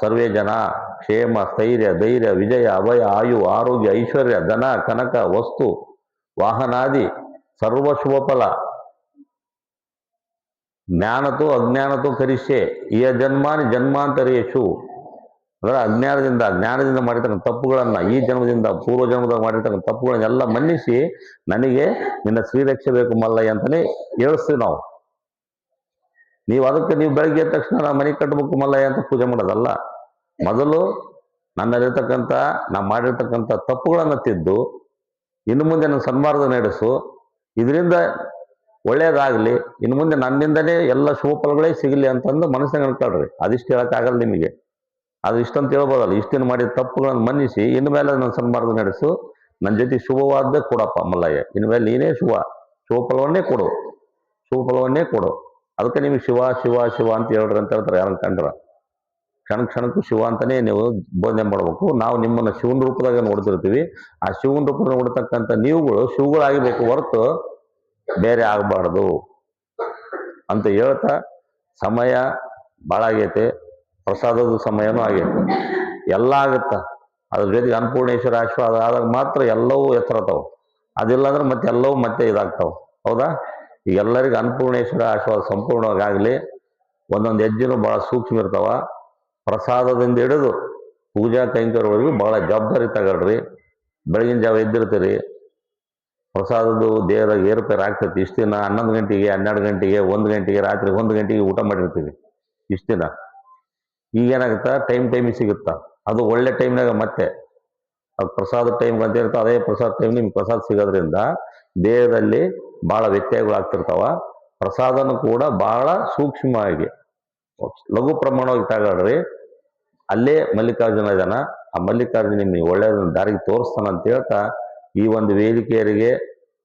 [SPEAKER 1] ಸರ್ವೇ ಜನ, ಕ್ಷೇಮ, ಸ್ಥೈರ್ಯ, ಧೈರ್ಯ, ವಿಜಯ, ಅಭಯ, ಆಯು, ಆರೋಗ್ಯ, ಐಶ್ವರ್ಯ, ಧನ, ಕನಕ, ವಸ್ತು, ವಾಹನಾದಿ, ಸರ್ವ ಶುಭ ಫಲ. ಜ್ಞಾನತು ಅಜ್ಞಾನತು ಕರಿಷ್ಯೆ. ಇಯ ಜನ್ಮಾನಿ ಜನ್ಮಾಂತರೇಶು. ಅಂದ್ರೆ ಅಜ್ಞಾನದಿಂದ, ಜ್ಞಾನದಿಂದ ಮಾಡಿರ್ತಕ್ಕಂಥ ತಪ್ಪುಗಳನ್ನ, ಈ ಜನ್ಮದಿಂದ ಪೂರ್ವ ಜನ್ಮದಾಗ ಮಾಡಿರ್ತಕ್ಕಂಥ ತಪ್ಪುಗಳನ್ನೆಲ್ಲ ಮನ್ನಿಸಿ ನನಗೆ ನಿನ್ನ ಶ್ರೀರಕ್ಷೆ ಬೇಕು ಮಲ್ಲಯ್ಯ ಅಂತಾನೆ ಹೇಳಿಸ್ತೀವಿ ನಾವು. ನೀವು ಅದಕ್ಕೆ ನೀವು ಬೆಳಗ್ಗೆ ಎದ್ದ ತಕ್ಷಣ ನಾನು ಮನೆ ಕಟ್ಟಬೇಕು ಮಲ್ಲಯ್ಯ ಅಂತ ಪೂಜೆ ಮಾಡೋದಲ್ಲ. ಮೊದಲು ನನ್ನಲ್ಲಿರ್ತಕ್ಕಂಥ, ನಾ ಮಾಡಿರ್ತಕ್ಕಂಥ ತಪ್ಪುಗಳನ್ನು ತಿದ್ದು, ಇನ್ನು ಮುಂದೆ ನನ್ನ ಸನ್ಮಾರ್ಗ ನಡೆಸು. ಇದರಿಂದ ಒಳ್ಳೇದಾಗ್ಲಿ, ಇನ್ನು ಮುಂದೆ ನನ್ನಿಂದನೇ ಎಲ್ಲ ಶುಭ ಫಲಗಳೇ ಸಿಗಲಿ ಅಂತಂದು ಮನಸ್ಸಿನಾಗ ಅನ್ಕೊಳ್ರಿ ಅದಿಷ್ಟು ಹೇಳಕ್ಕಾಗಲ್ಲ ನಿಮಗೆ. ಅದು ಇಷ್ಟಂತ ಹೇಳ್ಬೋದಲ್ಲ ಇಷ್ಟನ್ನು ಮಾಡಿದ ತಪ್ಪುಗಳನ್ನು ಮನ್ನಿಸಿ ಇನ್ನು ಮೇಲೆ ನನ್ನ ಸನ್ಮಾರ್ಗ ನಡೆಸು. ನನ್ನ ಜೊತೆ ಶುಭವಾದ್ದೇ ಕೊಡಪ್ಪ ಮಲ್ಲಯ್ಯ ಇನ್ನು ಮೇಲೆ ನೀನೇ ಶುಭ. ಶುಭ ಫಲವನ್ನೇ ಕೊಡು. ಶುಭ ಫಲವನ್ನೇ ಕೊಡು. ಅದಕ್ಕೆ ನಿಮಗೆ ಶಿವ ಶಿವ ಶಿವ ಅಂತ ಹೇಳ್ರಿ ಅಂತ ಹೇಳ್ತಾರೆ ಯಾರನ್ನ ಕಂಡ್ರ. ಕ್ಷಣ ಕ್ಷಣಕ್ಕೂ ಶಿವ ಅಂತಾನೆ ನೀವು ಬೋಧನೆ ಮಾಡಬೇಕು. ನಾವು ನಿಮ್ಮನ್ನು ಶಿವನ ರೂಪದಾಗ ನೋಡ್ತಿರ್ತೀವಿ. ಆ ಶಿವನ ರೂಪದಾಗ ನೋಡ್ತಕ್ಕಂಥ ನೀವುಗಳು ಶಿವಗಳಾಗಿಬೇಕು ಹೊರತು ಬೇರೆ ಆಗಬಾರ್ದು ಅಂತ ಹೇಳ್ತಾ, ಸಮಯ ಭಾಳ ಆಗೈತೆ ಪ್ರಸಾದದ ಸಮಯನೂ ಆಗೈತೆ. ಎಲ್ಲ ಆಗುತ್ತೆ. ಅದ್ರ ಜೊತೆಗೆ ಅನ್ನಪೂರ್ಣೇಶ್ವರ ಆಶೀರ್ವಾದ ಆದಾಗ ಮಾತ್ರ ಎಲ್ಲವೂ ಎತ್ತರತಾವ ಅದಿಲ್ಲ ಅಂದ್ರೆ ಮತ್ತೆ ಎಲ್ಲವೂ ಮತ್ತೆ ಇದಾಗ್ತಾವ. ಹೌದಾ? ಎಲ್ಲರಿಗೂ ಅನ್ನಪೂರ್ಣೇಶ್ವರ ಆಶೀರ್ವಾದ ಸಂಪೂರ್ಣವಾಗಿ ಆಗಲಿ ಒಂದೊಂದು ಹೆಜ್ಜೆನೂ ಭಾಳ ಸೂಕ್ಷ್ಮ ಇರ್ತಾವ. ಪ್ರಸಾದದಿಂದ ಹಿಡಿದು ಪೂಜಾ ಕೈಂಕರ್ಯವರೆಗೂ ಭಾಳ ಜವಾಬ್ದಾರಿ ತಗೊಳ್ರಿ. ಬೆಳಗಿನ ಜಾವ ಎದ್ದಿರ್ತೀರಿ. ಪ್ರಸಾದದ್ದು ದೇಹದಾಗ ಏರುಪೇರು ಆಗ್ತೈತಿ. ಇಷ್ಟು ದಿನ ಹನ್ನೊಂದು ಗಂಟೆಗೆ, ಹನ್ನೆರಡು ಗಂಟೆಗೆ, ಒಂದು ಗಂಟೆಗೆ ರಾತ್ರಿ ಒಂದು ಗಂಟೆಗೆ ಊಟ ಮಾಡಿರ್ತೀವಿ ಇಷ್ಟು ದಿನ. ಈಗೇನಾಗುತ್ತಾ? ಟೈಮ್ ಟೈಮಿಗೆ ಸಿಗುತ್ತಾ? ಅದು ಒಳ್ಳೆ ಟೈಮ್ನಾಗ ಮತ್ತೆ ಅದು ಪ್ರಸಾದ ಟೈಮ್ ಅಂತ ಇರುತ್ತೆ ಅದೇ ಪ್ರಸಾದ ಟೈಮ್ ನಿಮ್ಗೆ ಪ್ರಸಾದ ಸಿಗೋದ್ರಿಂದ ದೇಹದಲ್ಲಿ ಭಾಳ ವ್ಯತ್ಯಯಗಳು ಆಗ್ತಿರ್ತಾವ ಪ್ರಸಾದನೂ ಕೂಡ ಭಾಳ ಸೂಕ್ಷ್ಮವಾಗಿ ಲಘು ಪ್ರಮಾಣವಾಗಿ ತಗೊಳ್ರಿ ಅಲ್ಲೇ ಮಲ್ಲಿಕಾರ್ಜುನ ಜನ ಆ ಮಲ್ಲಿಕಾರ್ಜುನ ನಿಮಗೆ ಒಳ್ಳೆಯದನ್ನ ದಾರಿಗೆ ತೋರಿಸ್ತಾನೆ ಅಂತ ಹೇಳ್ತಾ ಈ ಒಂದು ವೇದಿಕೆಯರಿಗೆ,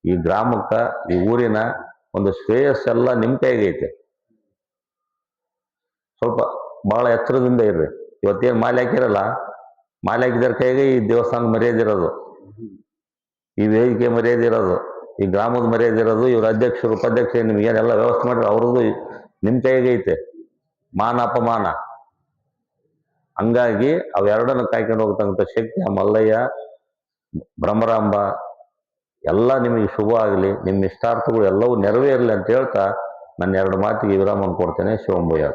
[SPEAKER 1] ಈ ಗ್ರಾಮಕ್ಕ, ಈ ಊರಿನ ಒಂದು ಶ್ರೇಯಸ್ಸೆಲ್ಲ ನಿಮ್ಮ ಕೈಗೈತೆ. ಸ್ವಲ್ಪ ಬಹಳ ಎತ್ತರದಿಂದ ಇರ್ರಿ. ಇವತ್ತೇನು ಮಾಲೆ ಹಾಕಿರಲ್ಲ? ಮಾಲೆ ಹಾಕಿದ್ರ ಕೈಗೆ ಈ ದೇವಸ್ಥಾನದ ಮರ್ಯಾದೆ ಇರೋದು. ಈ ವೇದಿಕೆ ಮರ್ಯಾದೆ ಇರೋದು. ಈ ಗ್ರಾಮದ ಮರ್ಯಾದೆ ಇರೋದು. ಇವ್ರ ಅಧ್ಯಕ್ಷರು, ಉಪಾಧ್ಯಕ್ಷರು ನಿಮ್ಗೇನೆಲ್ಲ ವ್ಯವಸ್ಥೆ ಮಾಡಿದ್ರೆ ಅವ್ರದ್ದು ನಿಮ್ಮ ಕೈಗೆ ಐತೆ. ಮಾನ ಅಪಮಾನ. ಹಂಗಾಗಿ ಅವೆರಡನ್ನು ಕಾಯ್ಕೊಂಡು ಹೋಗ್ತಕ್ಕಂಥ ಶಕ್ತಿ ಆ ಮಲ್ಲಯ್ಯ ಭ್ರಮರಾಂಬ ಎಲ್ಲ ನಿಮಗೆ ಶುಭ ಆಗಲಿ, ನಿಮ್ಮ ಇಷ್ಟಾರ್ಥಗಳು ಎಲ್ಲವೂ ನೆರವೇರಲಿ ಅಂತ ಹೇಳ್ತಾ ನನ್ನ ಎರಡು ಮಾತಿಗೆ ವಿರಾಮವನ್ನು ಕೊಡ್ತೇನೆ. ಶಿವಂಬಯ್ಯ